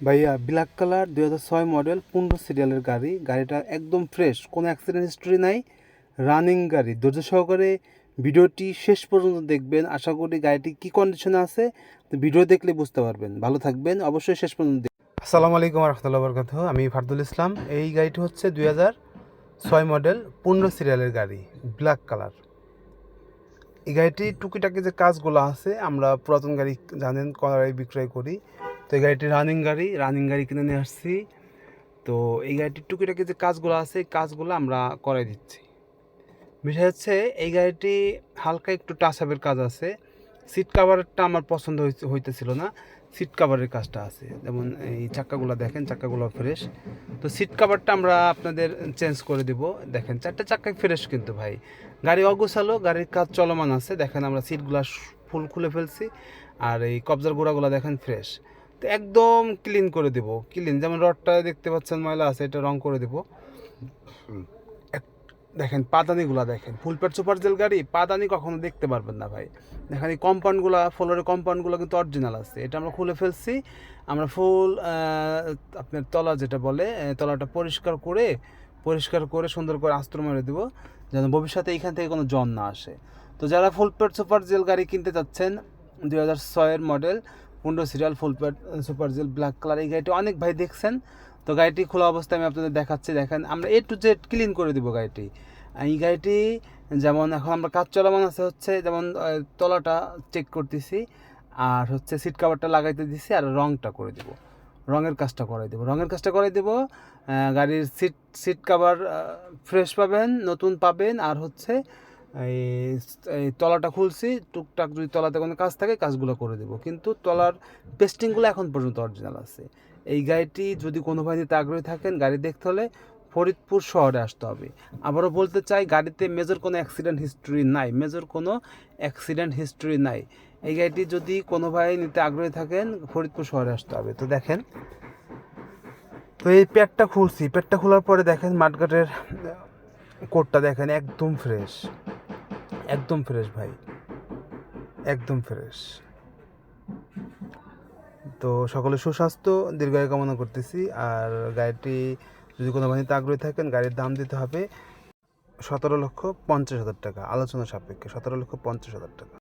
ভাইয়া black colour দুই হাজার ছয় মডেল পনেরো সিরিয়ালের গাড়ি। গাড়িটা একদম ফ্রেশ কোনো অ্যাক্সিডেন্ট হিস্ট্রি নাই রানিং গাড়ি। ধৈর্য সহকারে ভিডিওটি শেষ পর্যন্ত দেখবেন। আশা করি গাড়িটি কী কন্ডিশনে আছে ভিডিও দেখলে বুঝতে পারবেন। ভালো থাকবেন, অবশ্যই শেষ পর্যন্ত আসসালামু আলাইকুম রহমতুল্লাহ বরকাত আমি ফারদুল ইসলাম। এই গাড়িটি হচ্ছে দুই হাজার ছয় মডেল পনেরো সিরিয়ালের গাড়ি ব্ল্যাক কালার এই গাড়িটি টুকিটাকি যে কাজগুলো আছে, আমরা পুরাতন গাড়ি জানেন কলারাই বিক্রয় করি। তো এই গাড়িটি রানিং গাড়ি রানিং গাড়ি কিনে নিয়ে আসছি। তো এই গাড়িটির টুকিটাকি যে কাজগুলো আছে, এই কাজগুলো আমরা করাই দিচ্ছি। বিষয় হচ্ছে, এই গাড়িটি হালকা একটু টাচ আপের কাজ আছে। সিট কাভারটা আমার পছন্দ হইতেছিল না। সিট কাভারের কাজটা আছে। যেমন এই চাক্কাগুলো দেখেন, চাক্কাগুলো ফ্রেশ তো সিট কাভারটা আমরা আপনাদের চেঞ্জ করে দিব। দেখেন, চারটে চাক্কাই ফ্রেশ কিন্তু ভাই। গাড়ি অগোছালো, গাড়ির কাজ চলমান আছে। দেখেন আমরা সিটগুলো ফুল খুলে ফেলছি। আর এই কবজার গোড়াগুলো দেখেন ফ্রেশ তো একদম ক্লিন করে দেব। ক্লিন যেমন রডটা দেখতে পাচ্ছেন ময়লা আছে এটা রং করে দেব। এক- দেখেন পাদানিগুলো দেখেন ফুল পেট সুপার জেল গাড়ি পাদানি কখনো দেখতে পারবেন না ভাই। দেখেন এই কম্পাউন্ডগুলো ফ্লোরের কম্পাউন্ডগুলো কিন্তু অরিজিনাল আছে। এটা আমরা খুলে ফেলছি আমরা ফুল আপনার তলা যেটা বলে তলাটা পরিষ্কার করে পরিষ্কার করে সুন্দর করে আস্তর মেরে দেবো যেন ভবিষ্যতে এখান থেকে কোনো জন না আসে। তো যারা ফুল পেট সুপার জেল গাড়ি কিনতে চাচ্ছেন দুই হাজার ছয়ের মডেল পনেরো সিরিয়াল ফুল প্যাট সুপার জেল ব্ল্যাক কালার এই গাড়িটি অনেক ভাই দেখছেন। তো গাড়িটি খোলা অবস্থায় আমি আপনাদের দেখাচ্ছি, দেখেন। আমরা এ টু জেড ক্লিন করে দিব গাড়িটি। এই গাড়িটি যেমন এখন আমরা কাজ চলমান আছে হচ্ছে, যেমন তলাটা চেক করতেছি, আর হচ্ছে সিট কাভারটা লাগাইতে দিছি, আর রঙটা করে দেব। রঙের কাজটা করে দেবো। রঙের কাজটা করে দেব গাড়ির সিট সিট কাভার ফ্রেশ পাবেন, নতুন পাবেন, আর হচ্ছে এই তলাটা খুলছি, টুকটাক যদি তলাতে কোনো কাজ থাকে, কাজগুলো করে দেবো। কিন্তু তলার পেস্টিংগুলো এখন পর্যন্ত অরিজিনাল আছে। এই গাড়িটি যদি কোনো ভাই নিতে আগ্রহী থাকেন, গাড়ি দেখতে হলে ফরিদপুর শহরে আসতে হবে। আবারও বলতে চাই, গাড়িতে মেজর কোনো অ্যাক্সিডেন্ট হিস্ট্রি নাই। মেজর কোনো অ্যাক্সিডেন্ট হিস্ট্রি নাই। এই গাড়িটি যদি কোনো ভাই নিতে আগ্রহী থাকেন, ফরিদপুর শহরে আসতে হবে। তো দেখেন, তো এই প্যাডটা খুলছি। প্যাডটা খোলার পরে দেখেন, মাঠঘাটের কোটটা দেখেন, একদম ফ্রেশ একদম ফ্রেশ ভাই, একদম ফ্রেশ। তো সকলে সুস্বাস্থ্য, দীর্ঘায়ু কামনা করতেছি। আর গাড়িটি যদি কোনো বাহিনীতে আগ্রহী থাকেন, গাড়ির দাম দিতে হবে সতেরো লক্ষ পঞ্চাশ হাজার টাকা, আলোচনা সাপেক্ষে সতেরো লক্ষ পঞ্চাশ হাজার টাকা।